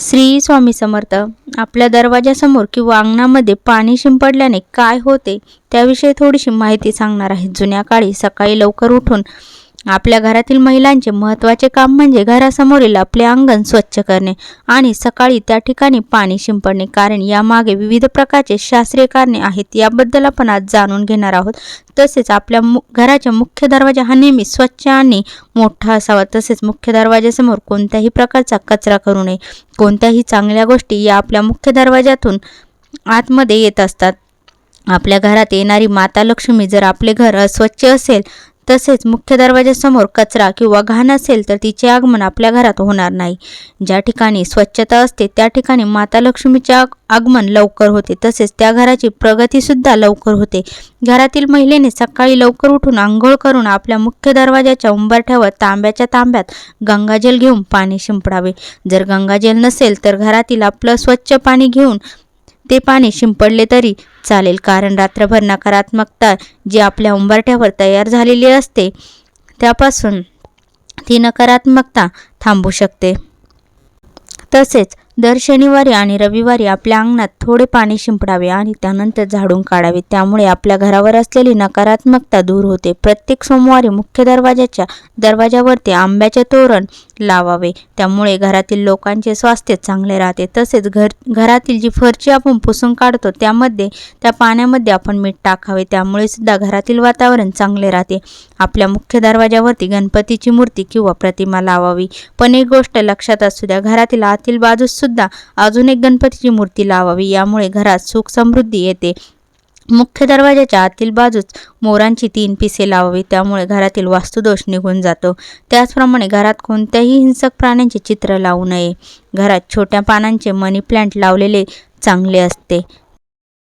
श्री स्वामी समर्थ आपल्या दरवाजासमोर किंवा अंगणामध्ये पाणी शिंपडल्याने काय होते त्याविषयी थोडीशी माहिती सांगणार आहे. जुन्या काळी सकाळी लवकर उठून आपल्या घरातील महिलांचे महत्त्वाचे काम म्हणजे घरासमोरील आपले अंगण स्वच्छ करणे आणि सकाळी त्या ठिकाणी पाणी शिंपडणे. कारण यामागे विविध प्रकारचे शास्त्रीय कारणे आहेत याबद्दल आपण आज जाणून घेणार आहोत. तसेच आपल्या मु घराच्या मुख्य दरवाजा हा नेहमी स्वच्छ आणि मोठा असावा. तसेच मुख्य दरवाजासमोर कोणत्याही प्रकारचा कचरा करू नये. कोणत्याही चांगल्या गोष्टी या आपल्या मुख्य दरवाजातून आतमध्ये येत असतात. आपल्या घरात येणारी माता लक्ष्मी जर आपले घर अस्वच्छ असेल तसेच मुख्य दरवाजासमोर कचरा किंवा घाण असेल तर तिचे आगमन आपल्या घरात होणार नाही. ज्या ठिकाणी स्वच्छता असते त्या ठिकाणी माता लक्ष्मीचे आग आगमन लवकर होते. तसेच त्या घराची प्रगतीसुद्धा लवकर होते. घरातील महिलेने सकाळी लवकर उठून आंघोळ करून आपल्या मुख्य दरवाजाच्या उंबरठ्यावर तांब्याच्या तांब्यात गंगाजल घेऊन पाणी शिंपडावे. जर गंगाजल नसेल तर घरातील आपलं स्वच्छ पाणी घेऊन ते पाणी शिंपडले तरी चालेल. कारण रात्रभर नकारात्मकता जी आपल्या उंबरठ्यावर तयार झालेली असते त्यापासून ती नकारात्मकता थांबू शकते. तसेच दर शनिवारी आणि रविवारी आपल्या अंगणात थोडे पाणी शिंपडावे आणि त्यानंतर झाडून काढावे. त्यामुळे आपल्या घरावर असलेली नकारात्मकता दूर होते. प्रत्येक सोमवारी मुख्य दरवाजाच्या दरवाजावरती आंब्याचे तोरण लावावे. त्यामुळे घरातील लोकांचे स्वास्थ्य चांगले राहते. तसेच घर घरातील जी फरची आपण पुसून काढतो त्यामध्ये त्या पाण्यामध्ये आपण मीठ टाकावे. त्यामुळे सुद्धा घरातील वातावरण चांगले राहते. आपल्या मुख्य दरवाजावरती गणपतीची मूर्ती किंवा प्रतिमा लावावी. पण एक गोष्ट लक्षात असू द्या घरातील आतील बाजूस सुद्धा अजून एक गणपतीची मूर्ती लावावी. यामुळे घरात सुख समृद्धी येते. मुख्य दरवाजाच्या आतील बाजूस मोरांची तीन पिसे लावावी. त्यामुळे घरातील वास्तुदोष निघून जातो. त्याचप्रमाणे घरात कोणत्याही हिंसक प्राण्यांचे चित्र लावू नये. घरात छोट्या पानांचे मनी प्लांट लावलेले चांगले असते.